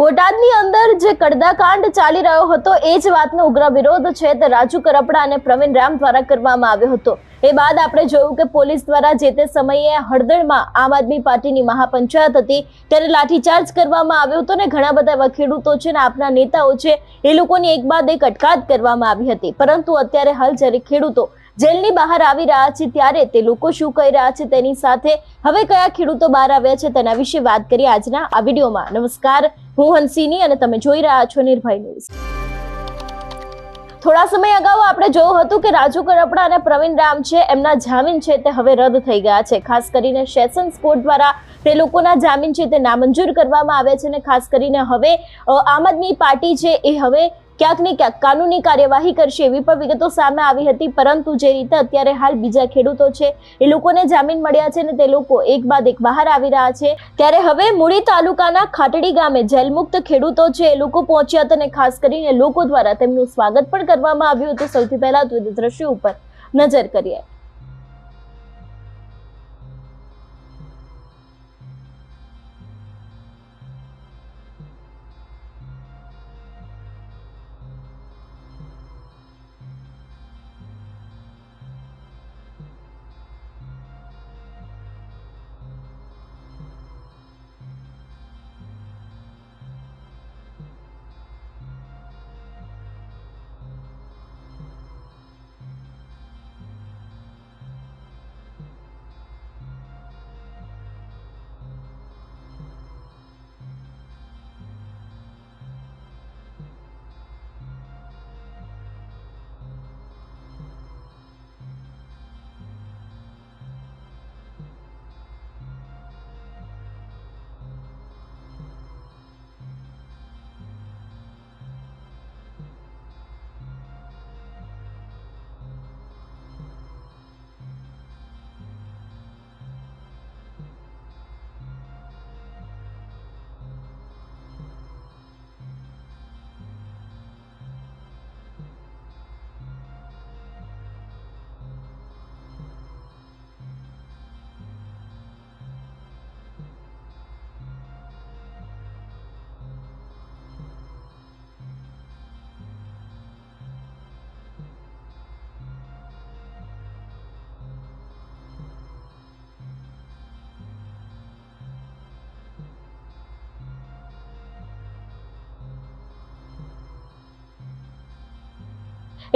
બોટાદની અંદર જે કડદાકાંડ ચાલી રહ્યો હતો, એ જ વાતનો ઉગ્ર વિરોધ છે તે રાજુ કરપડા અને પ્રવીણ રામ દ્વારા કરવામાં આવ્યો હતો. એ બાદ આપણે જોયું કે પોલીસ દ્વારા જે તે સમયે હળદળમાં આમ આદમી પાર્ટીની મહાપંચાયત હતી, ત્યારે લાઠીચાર્જ કરવામાં આવ્યો હતો ને ઘણા બધા એવા ખેડૂતો છે ને આપના નેતાઓ છે, એ લોકોની એક બાદ એક અટકાત કરવામાં આવી હતી. પરંતુ અત્યારે હાલ જ્યારે ખેડૂતો જેલની બહાર આવી રહ્યા છે, ત્યારે તે લોકો શું કહી રહ્યા છે તેની સાથે હવે કયા ખેડૂતો બહાર આવ્યા છે તેના વિશે વાત કરીએ આજના આ વિડીયોમાં. નમસ્કાર. હું હંસિની અને તમે જોઈ રહ્યા છો નિર્ભય ન્યૂઝ. થોડા સમય અગાઉ આપણે જોયું હતું કે રાજુ કરપડા અને પ્રવીણ રામ છે, એમના જામીન છે તે હવે રદ થઈ ગયા છે. ખાસ કરીને સેશન્સ કોર્ટ દ્વારા તે લોકોના જામીન છે તે નામંજૂર કરવામાં આવ્યા છે અને ખાસ કરીને હવે આમ આદમી પાર્ટી છે એ હવે ક્યાંક ને ક્યાંક કાનૂની કાર્યવાહી કરશે એવી પણ વિગતો સામે આવી હતી, પરંતુ જે રીતે અત્યારે હાલ બીજા ખેડૂતો છે, એ લોકોને જામીન મળ્યા છે ને તે લોકો એક બાદ એક બહાર આવી રહ્યા છે. ત્યારે હવે મૂળી તાલુકાના ખાટડી ગામે જેલમુક્ત ખેડૂતો છે, એ લોકો પહોંચ્યા હતા અને ખાસ કરીને લોકો દ્વારા તેમનું સ્વાગત પણ કરવામાં આવ્યું હતું. સૌથી પહેલા તો દ્રશ્યો ઉપર નજર કરીએ.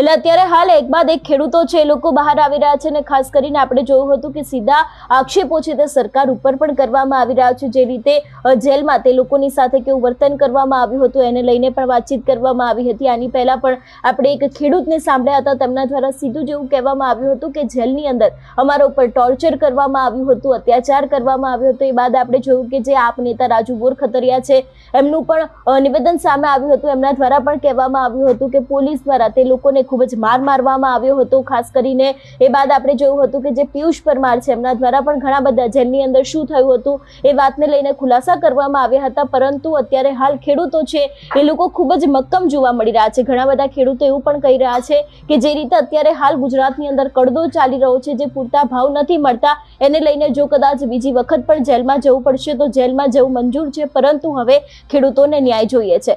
એટલે અત્યારે હાલ એક બાદ એક ખેડૂતો છે, એ લોકો બહાર આવી રહ્યા છે અને ખાસ કરીને આપણે જોયું હતું કે સીધા આક્ષેપો છે તે સરકાર ઉપર પણ કરવામાં આવી રહ્યા છે. જે રીતે જેલમાં તે લોકોની સાથે કેવું વર્તન કરવામાં આવ્યું હતું, એને લઈને પણ વાતચીત કરવામાં આવી હતી. આની પહેલા પણ આપણે એક ખેડૂતને સાંભળ્યા હતા, તેમના દ્વારા સીધું જેવું કહેવામાં આવ્યું હતું કે જેલની અંદર અમારા ઉપર ટોર્ચર કરવામાં આવ્યું હતું, અત્યાચાર કરવામાં આવ્યો હતો. એ બાદ આપણે જોયું કે જે આપ નેતા રાજુ બોરખતરિયા છે, એમનું પણ નિવેદન સામે આવ્યું હતું. એમના દ્વારા પણ કહેવામાં આવ્યું હતું કે પોલીસ દ્વારા તે લોકોને ખૂબ જ માર મારવામાં આવ્યો હતો, ખાસ કરીને એ બાદ આપણે જોયું હતું કે જે પિયુષ પરમાર છે, એમના દ્વારા પણ ઘણા બધા જેલની અંદર શું થયું હતું, એ વાતને લઈને ખુલાસા કરવામાં આવ્યા હતા, પરંતુ અત્યારે હાલ ખેડૂતો છે, એ લોકો ખૂબ જ મક્કમ જોવા મળી રહ્યા છે. ઘણા બધા ખેડૂતો એવું પણ કહી રહ્યા છે કે જે રીતે અત્યારે હાલ ગુજરાતની અંદર કડદો ચાલી રહ્યો છે, જે પૂરતા ભાવ નથી મળતા, એને લઈને જો કદાચ બીજી વખત પણ જેલમાં જવું પડશે, તો જેલમાં જવું મંજૂર છે, પરંતુ હવે ખેડૂતોને ન્યાય જોઈએ છે.